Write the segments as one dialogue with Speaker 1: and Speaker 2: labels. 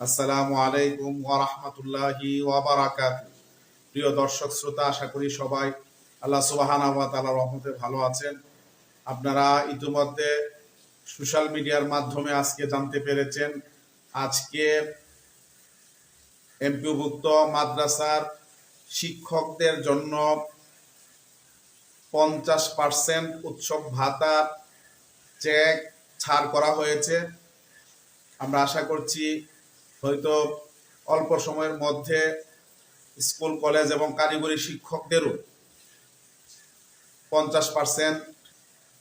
Speaker 1: আসসালামু আলাইকুম ওয়া রাহমাতুল্লাহি ওয়া বারাকাতুহু। প্রিয় দর্শক, শ্রোতা, আশা করি সবাই আল্লাহ সুবহানাহু ওয়া তাআলার রহমতে ভালো আছেন। আপনারা ইতিমধ্যে সোশ্যাল মিডিয়ার মাধ্যমে আজকে জানতে পেরেছেন, আজকে এমপিভুক্ত মাদ্রাসার শিক্ষকদের জন্য পঞ্চাশ পার্সেন্ট উৎসব ভাতার চেক ছাড় করা হয়েছে। আমরা আশা করছি হয়তো অল্প সময়ের মধ্যে স্কুল, কলেজ এবং কারিগরি শিক্ষকদেরও পঞ্চাশ পার্সেন্ট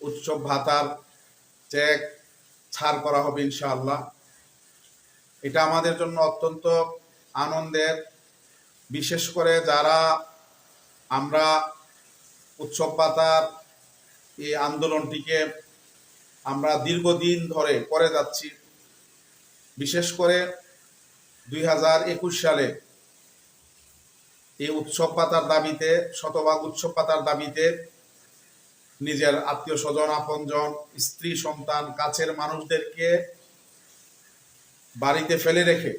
Speaker 1: উৎসব ভাতার চেক ছাড় করা হবে ইনশাআল্লাহ। এটা আমাদের জন্য অত্যন্ত আনন্দের। বিশেষ করে যারা আমরা উৎসব পাতার এই আন্দোলনটিকে আমরা দীর্ঘদিন ধরে করে যাচ্ছি, বিশেষ করে দুই হাজার একুশ সালে এই উৎসব পাতার দাবিতে, শতভাগ উৎসব পাতার দাবিতে নিজের আত্মীয় স্বজন, আপনজন, স্ত্রী, সন্তান, কাছের মানুষদেরকে বাড়িতে ফেলে রেখে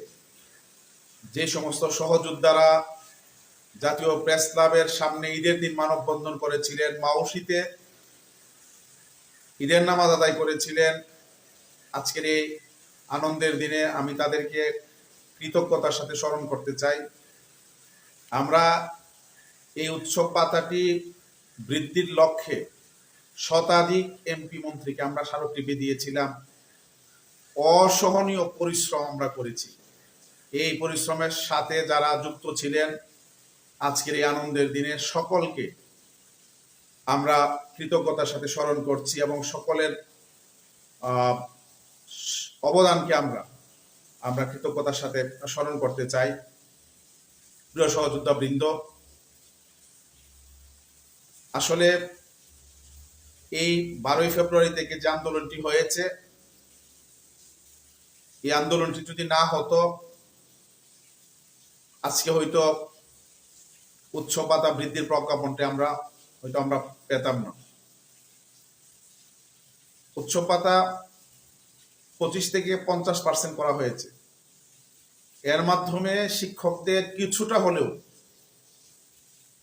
Speaker 1: যে সমস্ত সহযোদ্ধারা জাতীয় প্রেস ক্লাবের সামনে ঈদের দিন মানববন্ধন করেছিলেন মাউসিতে ঈদের নামাজ আদায় করেছিলেন, আজকের এই আনন্দের দিনে আমি তাদেরকে কৃতজ্ঞতার সাথে স্মরণ করতে চাই। আমরা এই উৎসব পাতাটি বৃদ্ধির লক্ষ্যে শতাধিক এমপি মন্ত্রীকে আমরা স্মারকলিপি দিয়েছিলাম অসহনীয় পরিশ্রম আমরা করেছি। এই পরিশ্রমের সাথে যারা যুক্ত ছিলেন, আজকের এই আনন্দের দিনে সকলকে আমরা কৃতজ্ঞতার সাথে স্মরণ করছি এবং সকলের অবদানকে আমরা আমরা কৃতজ্ঞতার সাথে স্মরণ করতে চাই। প্রিয় সহযোদ্ধা বৃন্দ আসলে এই বারোই ফেব্রুয়ারি থেকে যে আন্দোলনটি হয়েছে, এই আন্দোলনটি যদি না হতো, আজকে হয়তো উৎসব পাতা বৃদ্ধির প্রজ্ঞাপনটি আমরা হয়তো আমরা পেতাম না। উৎসব পাতা পঁচিশ থেকে পঞ্চাশ পার্সেন্ট করা হয়েছে। এর মাধ্যমে শিক্ষকদের কিছুটা হলেও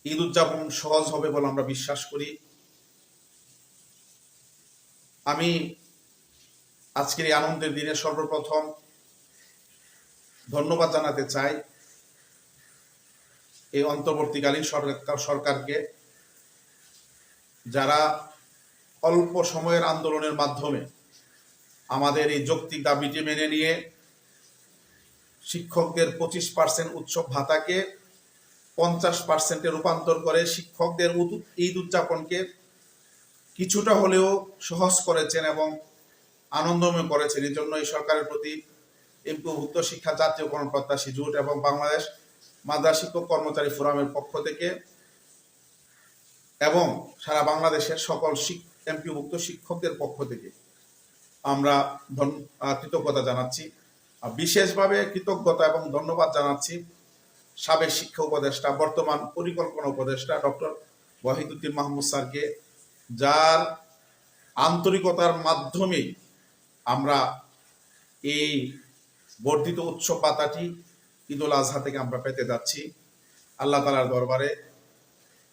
Speaker 1: ঈদ উদযাপন সহজ হবে বলে আমরা বিশ্বাস করি। আমি আজকের এই আনন্দের দিনে সর্বপ্রথম ধন্যবাদ জানাতে চাই এই অন্তর্বর্তীকালীন সরকার সরকারকে, যারা অল্প সময়ের আন্দোলনের মাধ্যমে আমাদের এই যৌক্তিক দাবিটি মেনে নিয়ে শিক্ষকদের পঁচিশ পার্সেন্ট উৎসব ভাতাকে পঞ্চাশ পার্সেন্টে রূপান্তর করে শিক্ষকদের ঈদ উদযাপনকে কিছুটা হলেও সহজ করেছেন এবং আনন্দময় করেছেন। এই জন্য এই সরকারের প্রতি এমপিভুক্ত শিক্ষা জাতীয়করণ প্রত্যাশী জোট এবং বাংলাদেশ মাদ্রাস শিক্ষক কর্মচারী ফোরামের পক্ষ থেকে এবং সারা বাংলাদেশের সকল এমপিভুক্ত শিক্ষকদের পক্ষ থেকে আমরা কৃতজ্ঞতা জানাচ্ছি। বিশেষভাবে কৃতজ্ঞতা এবং ধন্যবাদ জানাচ্ছি সাবেক শিক্ষা উপদেষ্টা, বর্তমান পরিকল্পনা উপদেষ্টা ডক্টর ওয়াহিদুদ্দিন মাহমুদ স্যারকে, যার আন্তরিকতার মাধ্যমে আমরা এই বর্ধিত উৎসব পাতাটি ঈদুল আজহা থেকে আমরা পেতে যাচ্ছি। আল্লাহ তালার দরবারে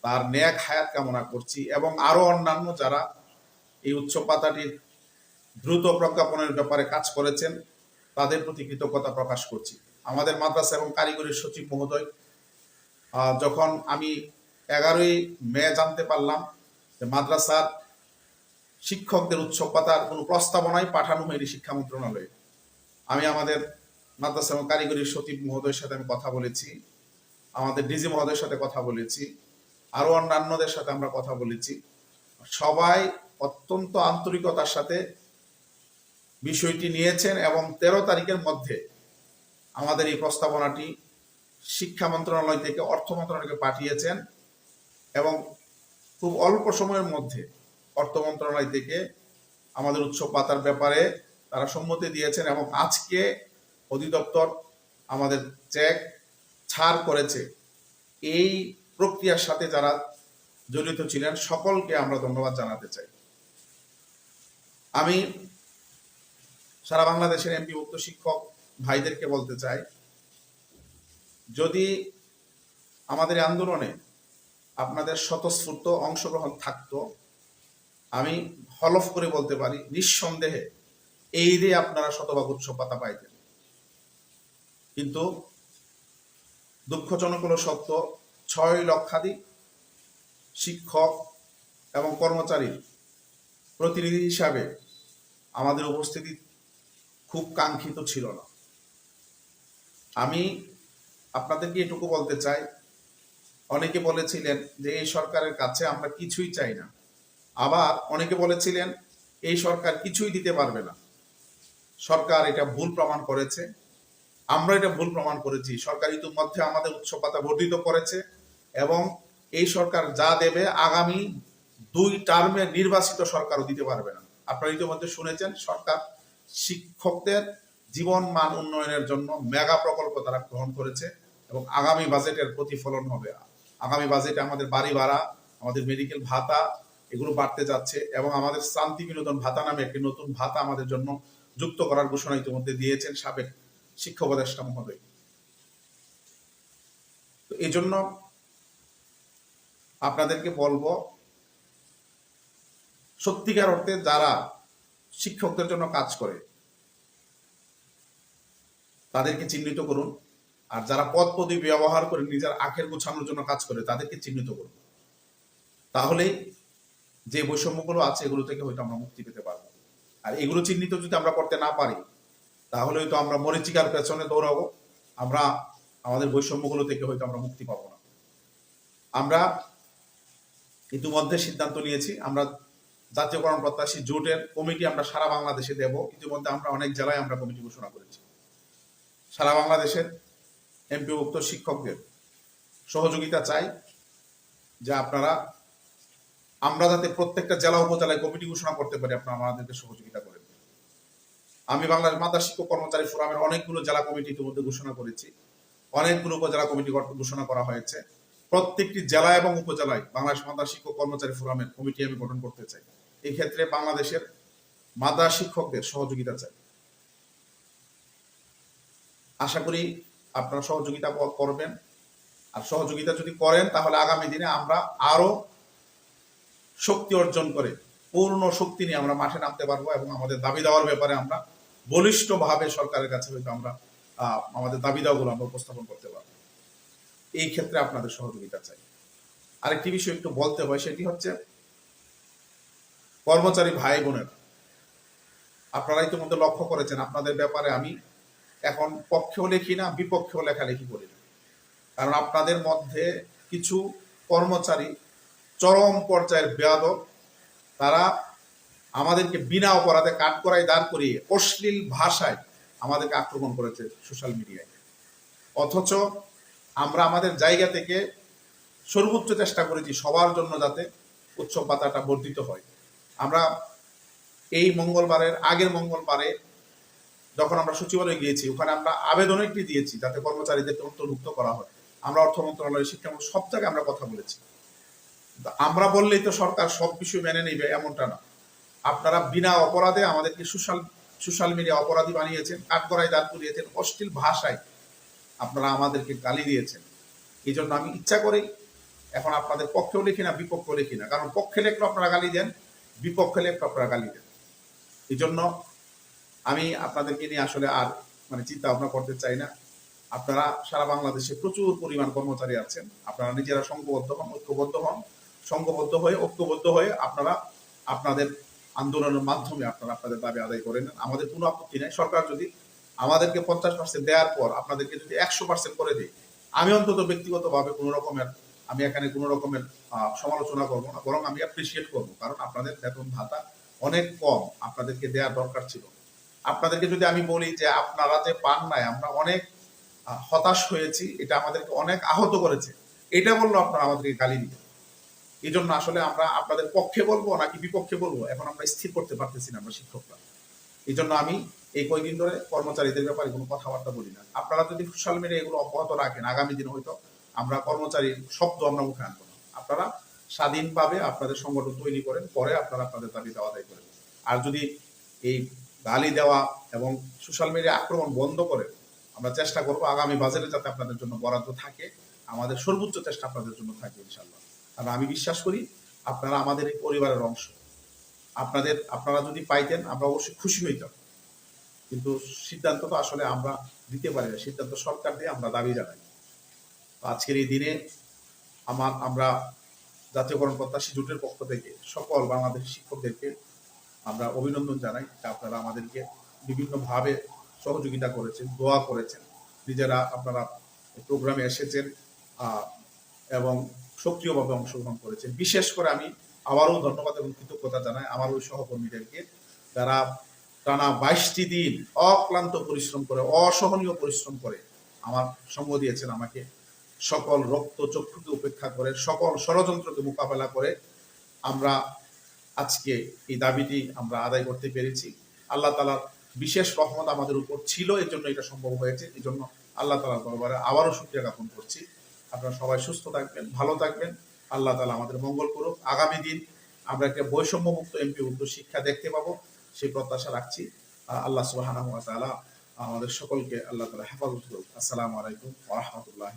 Speaker 1: তার ন্যাক হায়াত কামনা করছি এবং আরও অন্যান্য যারা এই উৎসব পাতাটির দ্রুত প্রজ্ঞাপনের ব্যাপারে কাজ করেছেন, তাদের প্রতি কৃতজ্ঞতা প্রকাশ করছি। আমাদের মাদ্রাসা এবং কারিগরি সচিব মহোদয় যখন আমি এগারোই মে জানতে পারলাম যে মাদ্রাসার শিক্ষকদের উৎসব পাতার কোনো প্রস্তাবনাই পাঠানো হয়নি শিক্ষা মন্ত্রণালয়ে, আমি আমাদের মাদ্রাসা এবং কারিগরি সচিব মহোদয়ের সাথে আমি কথা বলেছি, আমাদের ডিজি মহোদয়ের সাথে কথা বলেছি, আরও অন্যান্যদের সাথে আমরা কথা বলেছি। সবাই অত্যন্ত আন্তরিকতার সাথে বিষয়টি নিয়েছেন এবং তেরো তারিখের মধ্যে আমাদের এই প্রস্তাবনাটি শিক্ষা মন্ত্রণালয় থেকে অর্থ মন্ত্রণালয়কে পাঠিয়েছেন এবং খুব অল্প সময়ের মধ্যে অর্থ মন্ত্রণালয় থেকে আমাদের উৎসব পাতার ব্যাপারে তারা সম্মতি দিয়েছেন এবং আজকে অধিদপ্তর আমাদের চেক ছাড় করেছে। এই প্রক্রিয়ার সাথে যারা জড়িত ছিলেন, সকলকে আমরা ধন্যবাদ জানাতে চাই। আমি সারা বাংলাদেশের এমপিভুক্ত শিক্ষক ভাইদেরকে বলতে চাই, যদি আমাদের আন্দোলনে আপনাদের স্বতঃস্ফূর্ত অংশগ্রহণ থাকত, আমি হলফ করে বলতে পারি, নিঃসন্দেহে এই দিয়ে আপনারা শতভাগ উৎসব পাতা পাইতেন। কিন্তু দুঃখজনক হল সত্য, ছয় লক্ষাধিক শিক্ষক এবং কর্মচারী প্রতিনিধি হিসাবে আমাদের উপস্থিতি খুব কাঙ্ক্ষিত ছিল না। আমি আপনাদেরকে এটুকু বলতে চাই, অনেকে বলেছিলেন যে এই সরকারের কাছে আমরা কিছুই চাই না। আবার অনেকে বলেছিলেন, এই সরকার কিছুই দিতে পারবে না। সরকার এটা ভুল প্রমাণ করেছে। আমরা এটা ভুল প্রমাণ করেছি। সরকার ইতিমধ্যে আমাদের উৎসবতা বর্ধিত করেছে এবং এই সরকার যা দেবে আগামী দুই টার্মে নির্বাচিত সরকারও দিতে পারবে না। আপনারা ইতিমধ্যে শুনেছেন, সরকার শিক্ষকদের জীবন মান উন্নয়নের জন্য মেগা প্রকল্প তারা গ্রহণ করেছে এবং আগামী বাজেটের প্রতিফলন হবে। আগামী বাজেটে আমাদের বাড়ি ভাড়া, আমাদের মেডিকেল ভাতা এগুলো বাড়তে যাচ্ছে এবং আমাদের শান্তি বিনোদন ভাতা নামে একটি নতুন ভাতা আমাদের জন্য যুক্ত করার ঘোষণা ইতিমধ্যে দিয়েছেন সাবেক শিক্ষক উপদেষ্টা মহোদয়। তো এই জন্য আপনাদেরকে বলব, সত্যিকার অর্থে যারা শিক্ষকদের জন্য কাজ করে। তাদেরকে চিহ্নিত করুন। আর যারা পদ পদবি ব্যবহার করে নিজের আখের গুছানোর জন্য কাজ করে, তাদেরকে চিহ্নিত করুন। তাহলেই যে বৈষম্যগুলো আছে, এগুলো থেকে হয়তো আমরা মুক্তি পেতে পারব। আর এগুলো চিহ্নিত যদি আমরা করতে না পারি, তাহলে হয়তো আমরা মরিচিকার পেছনে দৌড়াবো। আমরা আমাদের বৈষম্যগুলো থেকে হয়তো আমরা মুক্তি পাবো না। আমরা ইতিমধ্যে সিদ্ধান্ত নিয়েছি, আমরা জাতীয়করণ প্রত্যাশী জোটের কমিটি আমরা সারা বাংলাদেশে দেব। ইতিমধ্যে আমরা অনেক জেলায় আমরা কমিটি ঘোষণা করেছি। সারা বাংলাদেশের এমপিভুক্ত শিক্ষকদের সহযোগিতা চাই, যে আপনারা, আমরা যাতে প্রত্যেকটা জেলা উপজেলায় কমিটি ঘোষণা করতে পারি, আপনারা আমাদেরকে সহযোগিতা করেন। আমি বাংলাদেশ মাদ্রাস শিক্ষক কর্মচারী ফোরামের অনেকগুলো জেলা কমিটি ইতিমধ্যে ঘোষণা করেছি। অনেকগুলো উপজেলা কমিটি ঘোষণা করা হয়েছে। প্রত্যেকটি জেলা এবং উপজেলায় বাংলাদেশ মাদ্রাস শিক্ষক কর্মচারী ফোরামের কমিটি আমি গঠন করতে চাই। এই ক্ষেত্রে বাংলাদেশের মাদ্রাস শিক্ষকদের সহযোগিতা চাই। আশা করি আপনারা সহযোগিতা করবেন। আর সহযোগিতা যদি করেন, তাহলে আগামী দিনে আমরা আরও শক্তি অর্জন করে, পূর্ণ শক্তি নিয়ে আমরা মাঠে নামতে পারব এবং আমাদের দাবি দেওয়ার ব্যাপারে আমরা বলিষ্ঠভাবে সরকারের কাছে হয়তো আমরা আমাদের দাবি দেওয়াগুলো আমরা উপস্থাপন করতে পারব। এই ক্ষেত্রে আপনাদের সহযোগিতা চাই। আরেকটি বিষয় একটু বলতে হয়, সেটি হচ্ছে কর্মচারী ভাই বোনেরা আপনারা ইতিমধ্যে লক্ষ্য করেছেন, আপনাদের ব্যাপারে আমি এখন পক্ষেও লেখি না, বিপক্ষেও লেখালেখি করি না। কারণ আপনাদের মধ্যে কিছু কর্মচারী চরম পর্যায়ের বেয়াদব, তারা আমাদেরকে বিনা অপরাধে কাঠ করায় দাঁড় করিয়ে অশ্লীল ভাষায় আমাদেরকে আক্রমণ করেছে সোশ্যাল মিডিয়ায়। অথচ আমরা আমাদের জায়গা থেকে সর্বোচ্চ চেষ্টা করেছি সবার জন্য যাতে উৎসব পাতাটা বর্ধিত হয়। আমরা এই মঙ্গলবারের আগের মঙ্গলবারে যখন আমরা সচিবালয়ে গিয়েছি, ওখানে আমরা আবেদন একটি দিয়েছি যাতে কর্মচারীদেরকে অন্তর্ভুক্ত করা হয়। আমরা অর্থ মন্ত্রণালয় শিক্ষা সব জায়গায় আমরা কথা বলেছি। আমরা বললেই তো সরকার সব বিষয় মেনে নেবে, এমনটা না। আপনারা বিনা অপরাধে আমাদেরকে সোশ্যাল সোশ্যাল মিডিয়া অপরাধী বানিয়েছেন, কাঠগড়ায় দাঁড় করিয়েছেন, অশ্লীল ভাষায় আপনারা আমাদেরকে গালি দিয়েছেন। এই জন্য আমি ইচ্ছা করেই এখন আপনাদের পক্ষেও লিখি না, বিপক্ষেও লিখি না। কারণ পক্ষে লেখলে আপনারা গালি দেন বিপক্ষে লেখলে আপনারা গালি দেন। এই জন্য আমি আপনাদেরকে নিয়ে আসলে আর মানে চিন্তা ভাবনা করতে চাই না। আপনারা সারা বাংলাদেশে প্রচুর পরিমাণ কর্মচারী আছেন। আপনারা নিজেরা সংঘবদ্ধ হন, ঐক্যবদ্ধ হন। সংঘবদ্ধ হয়ে, ঐক্যবদ্ধ হয়ে আপনারা আপনাদের আন্দোলনের মাধ্যমে আপনারা আপনাদের দাবি আদায় করে নেন। আমাদের কোনো আপত্তি নেই। সরকার যদি আমাদেরকে পঞ্চাশ পার্সেন্ট দেওয়ার পর আপনাদেরকে যদি একশো পার্সেন্ট করে দেয়, আমি অন্তত ব্যক্তিগতভাবে কোনো রকমের আমি এখানে কোনো রকমের সমালোচনা করব না, বরং আমি অ্যাপ্রিসিয়েট করব। কারণ আপনাদের বেতন ভাতা অনেক কম, আপনাদেরকে দেওয়ার দরকার ছিল। আপনাদেরকে যদি আমি বলি যে আপনারা যে পান নাই, আমরা অনেক হতাশ হয়েছি, এটা আমাদেরকে অনেক আহত করেছে। এটা বলল আপনারা আমাদেরকে গালি দিবেন। এই জন্য আসলে আমরা আপনাদের পক্ষে বলব নাকি বিপক্ষে বলব? এখন আমরা স্থির করতে পারতেছি না আমরা শিক্ষকরা। এই জন্য আমি এই কয়েকদিন ধরে কর্মচারীদের ব্যাপারে কোনো কথাবার্তা বলি না। আপনারা যদি সোশ্যাল মিডিয়া এগুলো অব্যাহত রাখেন, আগামী দিনে হয়তো আমরা কর্মচারীর শব্দ আমরা মুখে আনব না। আপনারা স্বাধীনভাবে আপনাদের সংগঠন তৈরি করেন, পরে আপনারা আপনাদের দাবি দেওয়া আদায় করেন আর যদি এই গালি দেওয়া এবং সোশ্যাল মিডিয়া আক্রমণ বন্ধ করে আমরা চেষ্টা করব আগামী বাজারে যাতে আপনাদের জন্য বরাদ্দ থাকে, আমাদের সর্বোচ্চ চেষ্টা আপনাদের জন্য থাকে ইনশাল্লাহ কারণ আমি বিশ্বাস করি আপনারা আমাদের এই পরিবারের অংশ। আপনাদের, আপনারা যদি পাইতেন আমরা অবশ্যই খুশি হইতাম। কিন্তু সিদ্ধান্ত তো আসলে আমরা দিতে পারি না। সিদ্ধান্ত সরকার দিয়ে আমরা দাবি জানাই। আজকের এই দিনে আমার, আমরা জাতীয়করণ প্রত্যাশী জোটের পক্ষ থেকে সকল বাংলাদেশ শিক্ষকদেরকে আমরা অভিনন্দন জানাই যে আপনারা আমাদেরকে বিভিন্নভাবে সহযোগিতা করেছেন, দোয়া করেছেন। নিজেরা আপনারা প্রোগ্রামে এসেছেন এবং সক্রিয়ভাবে অংশগ্রহণ করেছেন। বিশেষ করে আমি আবারও ধন্যবাদ এবং কৃতজ্ঞতা জানাই আমার ওই সহকর্মীদেরকে যারা টানা বাইশটি দিন অক্লান্ত পরিশ্রম করে, অসহনীয় পরিশ্রম করে আমার সঙ্গ দিয়েছেন আমাকে। সকল রক্ত চক্ষুকে উপেক্ষা করে, সকল ষড়যন্ত্রকে মোকাবেলা করে আমরা আজকে এই দাবিটি আমরা আদায় করতে পেরেছি। আল্লাহ তালার বিশেষ রহমত আমাদের উপর ছিল, এর জন্য এটা সম্ভব হয়েছে। এই জন্য আল্লাহ তালার দরবারে আবারও শুক্রিয়া জ্ঞাপন করছি। আপনারা সবাই সুস্থ থাকবেন, ভালো থাকবেন। আল্লাহ তালা আমাদের মঙ্গল করুক। আগামী দিন আমরা একটা বৈষম্যমুক্ত এমপি মুক্ত শিক্ষা দেখতে পাবো, সেই প্রত্যাশা রাখছি। আল্লাহ সুবাহ আমাদের সকলকে আল্লাহ তালা হেফাজত করুক। আসসালামু আলাইকুম ওরহমতুল্লাহ